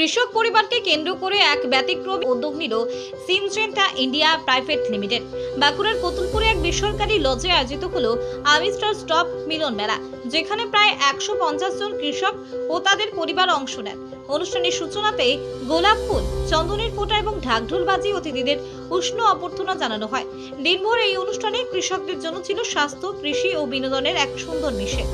কৃষক পরিবারকে কেন্দ্র করে এক ব্যতিক্রমী উদ্যোগ নিল সিমজেন্টা ইন্ডিয়া প্রাইভেট লিমিটেড। বাঁকুড়ার কতুলপুরে এক বেসরকারি লজে আয়োজিত হলো আমিস্টার স্টপ মিলন মেলা, যেখানে প্রায় একশো পঞ্চাশ জন কৃষক ও তাদের পরিবার অংশ নেন। অনুষ্ঠানের সূচনাতে গোলাপ ফুল, চন্দনের ফোঁটা এবং ঢাকঢোল বাজিয়ে অতিথিদের উষ্ণ অভ্যর্থনা জানানো হয়। দিনভর এই অনুষ্ঠানে কৃষকদের জন্য ছিল স্বাস্থ্য, কৃষি ও বিনোদনের এক সুন্দর মিশে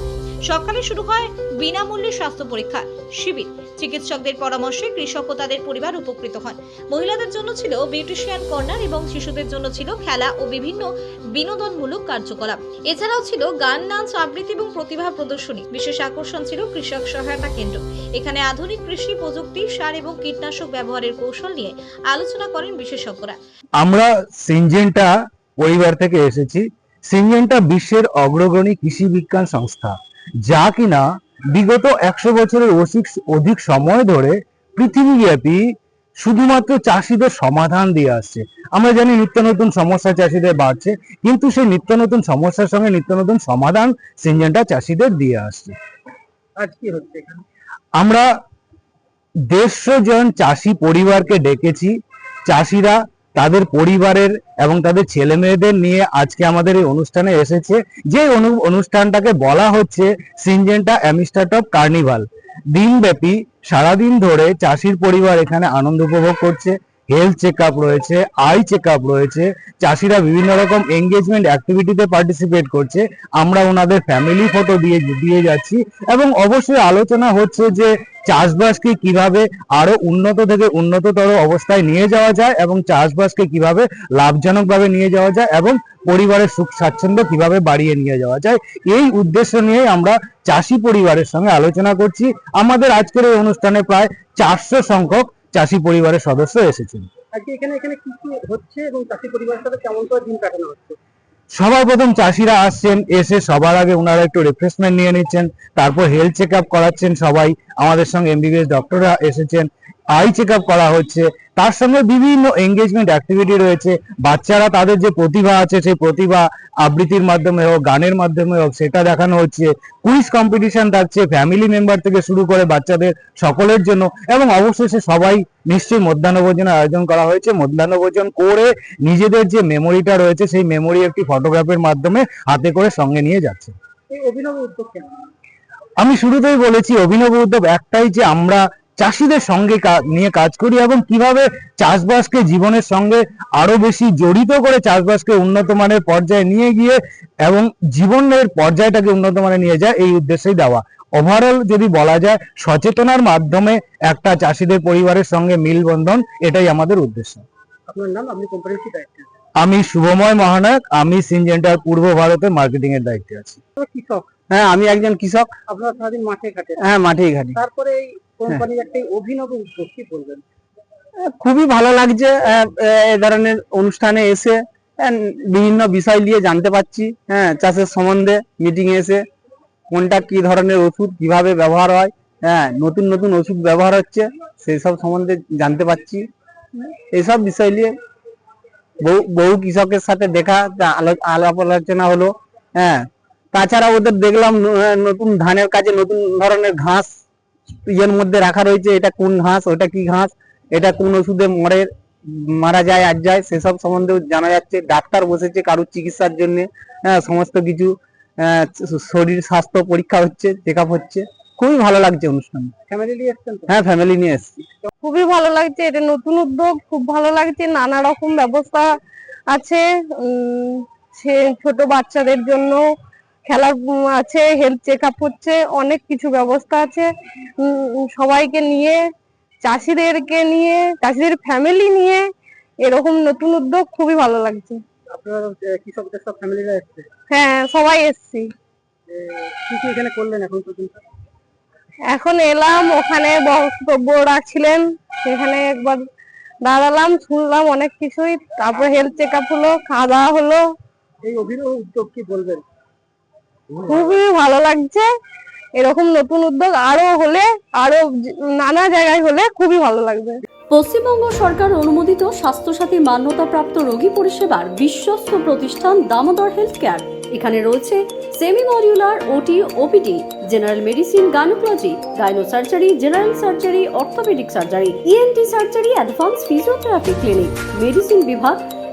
সকালে শুরু হয় বিনামূল্যে স্বাস্থ্য পরীক্ষা, শিবির। চিকিৎসকদের পরামর্শে কৃষক ও তাদের পরিবার উপকৃত হন। মহিলাদের জন্য ছিল বিউটিশিয়ান কর্নার এবং শিশুদের জন্য ছিল খেলা ও বিভিন্ন বিনোদনমূলক কার্যকলাপ। এছাড়াও ছিল গান, নাচ, আবৃত্তি এবং প্রতিভা প্রদর্শনী। বিশেষ আকর্ষণ ছিল কৃষক সহায়তা কেন্দ্র। এখানে আধুনিক কৃষি প্রযুক্তি, সার এবং কীটনাশক ব্যবহারের কৌশল নিয়ে আলোচনা করেন বিশেষজ্ঞরা। আমরা সিনজেন্টা পরিবার থেকে এসেছি। সিনজেন্টা বিশ্বের অগ্রগণী কৃষি বিজ্ঞান সংস্থা। যা কিনা বিগত একশো বছরের অধিক অধিক সময় ধরে পৃথিবীব্যাপী শুধুমাত্র চাষিদের সমাধান দিয়ে আসছে। আমরা জানি নিত্য নতুন সমস্যা চাষিদের বাড়ছে কিন্তু সেই নিত্য নতুন সমস্যার সঙ্গে নিত্য নতুন সমাধান সিনজেন্টা চাষিদের দিয়ে আসছে। আমরা দেড়শো জন চাষি পরিবারকে ডেকেছি। চাষিরা তাদের পরিবারের এবং তাদের ছেলে মেয়েদের নিয়ে আজকে আমাদের এই অনুষ্ঠানে এসেছে। যে অনু- অনুষ্ঠানটাকে বলা হচ্ছে সিনজেন্টা অফ কার্নিভাল। দিনব্যাপী, সারাদিন ধরে চাষির পরিবার এখানে আনন্দ উপভোগ করছে। হেলথ চেক আপ রয়েছে আই চেক আপ রয়েছে, চাষিরা বিভিন্ন রকম এঙ্গেজমেন্ট অ্যাক্টিভিটিতে পার্টিসিপেট করছে। আমরা ওনাদের ফ্যামিলি ফটো দিয়ে দিয়ে যাচ্ছি এবং অবশ্যই আলোচনা হচ্ছে যে চাষবাসকে কীভাবে আরও উন্নত থেকে উন্নততর অবস্থায় নিয়ে যাওয়া যায় এবং চাষবাসকে কীভাবে লাভজনকভাবে নিয়ে যাওয়া যায় এবং পরিবারের সুখ স্বাচ্ছন্দ্য কীভাবে বাড়িয়ে নিয়ে যাওয়া যায়, এই উদ্দেশ্য নিয়ে আমরা চাষি পরিবারের সঙ্গে আলোচনা করছি। আমাদের আজকের এই অনুষ্ঠানে প্রায় চারশো সংখ্যক চাষি পরিবারের সদস্য এসেছেন। আজকে এখানে এখানে কি কি হচ্ছে এবং চাষি পরিবারের সাথে কেমন করে দিন কাটানো হচ্ছে? সবার প্রথম চাষিরা আসছেন এসে সবার আগে ওনারা একটু রিফ্রেশমেন্ট নিয়ে নিচ্ছেন তারপর হেলথ চেক আপ করাচ্ছেন সবাই। আমাদের সঙ্গে এমবিবিএস ডক্টররা এসেছেন আই চেক আপ করা হচ্ছে। তার সঙ্গে বিভিন্ন এঙ্গেজমেন্ট অ্যাক্টিভিটি রয়েছে। বাচ্চারা তাদের যে প্রতিভা আছে সেই প্রতিভা আবৃত্তির মাধ্যমে হোক গানের মাধ্যমে হোক সেটা দেখানো হচ্ছে। কুইজ কম্পিটিশন থাকছে ফ্যামিলি মেম্বার থেকে শুরু করে বাচ্চাদের সকলের জন্য। এবং অবশেষে সবাই নিশ্চয়ই মধ্যাহ্নভোজনের আয়োজন করা হয়েছে। মধ্যাহ্নভোজন করে নিজেদের যে মেমোরিটা রয়েছে সেই মেমোরি একটি ফটোগ্রাফের মাধ্যমে হাতে করে সঙ্গে নিয়ে যাচ্ছে। অভিনব উদ্যোগ আমি শুরুতেই বলেছি অভিনব উদ্যোগ একটাই যে আমরা চাষিদের সঙ্গে নিয়ে কাজ করি এবং কীভাবে চাষবাসকে জীবনের সঙ্গে আরও বেশি জড়িত করে চাষবাসকে উন্নত মানের পর্যায়ে নিয়ে গিয়ে এবং জীবনের পর্যায়টাকে উন্নত মানে নিয়ে যায় এই উদ্দেশ্যেই দেওয়া। ওভারঅল যদি বলা যায় সচেতনার মাধ্যমে একটা চাষিদের পরিবারের সঙ্গে মিলবন্ধন এটাই আমাদের উদ্দেশ্য। আপনার নাম? আপনি কোম্পানির কি দায়িত্বে আমি শুভময় মহানায়ক আমি সিনজেন্টার পূর্ব ভারতে মার্কেটিং এর দায়িত্বে আছি। কৃষক? হ্যাঁ আমি একজন কৃষক। আপনারা সারাদিন মাঠে ঘাটে হ্যাঁ মাঠেই ঘাটি। তারপরে এই কোম্পানির একটা অভিনব উদ্যোগ কি বলবেন খুবই ভালো লাগছে এ ধরনের অনুষ্ঠানে এসে বিভিন্ন বিষয় নিয়ে জানতে পারছি হ্যাঁ চাষের সম্বন্ধে মিটিং এসে কোনটা কি ধরনের ওষুধ কীভাবে ব্যবহার হয় হ্যাঁ নতুন নতুন ওষুধ ব্যবহার হচ্ছে সেই সব সম্বন্ধে জানতে পারছি। এইসব বিষয় নিয়ে বহু বহু কৃষকের সাথে দেখা আলাপ আলোচনা হলো হ্যাঁ। তাছাড়া ওদের দেখলাম নতুন ধানের কাজে নতুন ধরনের ঘাস ইয়ের মধ্যে রাখা রয়েছে এটা কোন ঘাস ওটা কি ঘাস এটা কোন ওষুধে মরে মারা যায় আর যায় সেসব সম্বন্ধেও জানা যাচ্ছে। ডাক্তার বসেছে কারুর চিকিৎসার জন্য হ্যাঁ সমস্ত কিছু শরীর স্বাস্থ্য পরীক্ষা হচ্ছে চেক আপ হচ্ছে। খুবই ভালো লাগছে অনুষ্ঠান। হ্যাঁ ফ্যামিলি নিয়ে এসেছি। খুবই ভালো লাগছে এটা নতুন উদ্যোগ খুব ভালো লাগছে নানা রকম ব্যবস্থা আছে ছোট বাচ্চাদের জন্য খেলার উম, আছে হেলথ চেক আপ হচ্ছে অনেক কিছু ব্যবস্থা আছে। সবাইকে নিয়ে চাষিদেরকে নিয়ে চাষিদের ফ্যামিলি নিয়ে এরকম নতুন উদ্যোগ খুবই ভালো লাগছে। হ্যাঁ সবাই এসছি। এখানে করলেন এখন পর্যন্ত? এখন এলাম ওখানে বক্তব্য ছিলেন সেখানে একবার দাঁড়ালাম শুনলাম অনেক কিছুই তারপর হেলথ চেক আপ হলো খাওয়া দাওয়া হলো। এই অভিনব উদ্যোগ কি বলবেন? খুবই ভালো লাগছে। এরকম নতুন উদ্যোগ আরও হলে, আরও নানা জায়গায় হলে খুবই ভালো লাগবে। পশ্চিমবঙ্গ সরকার অনুমোদিত স্বাস্থ্যসাথী মান্যতাপ্রাপ্ত রোগী পরিষেবার বিশ্বস্ত প্রতিষ্ঠান দামোদর হেলথ কেয়ার এখানে রয়েছে semi modular OT, OPD, general medicine gynaecology gynae surgery general surgery, orthopaedic surgery, ENT surgery, advance physiotherapy clinic, medicine বিভাগ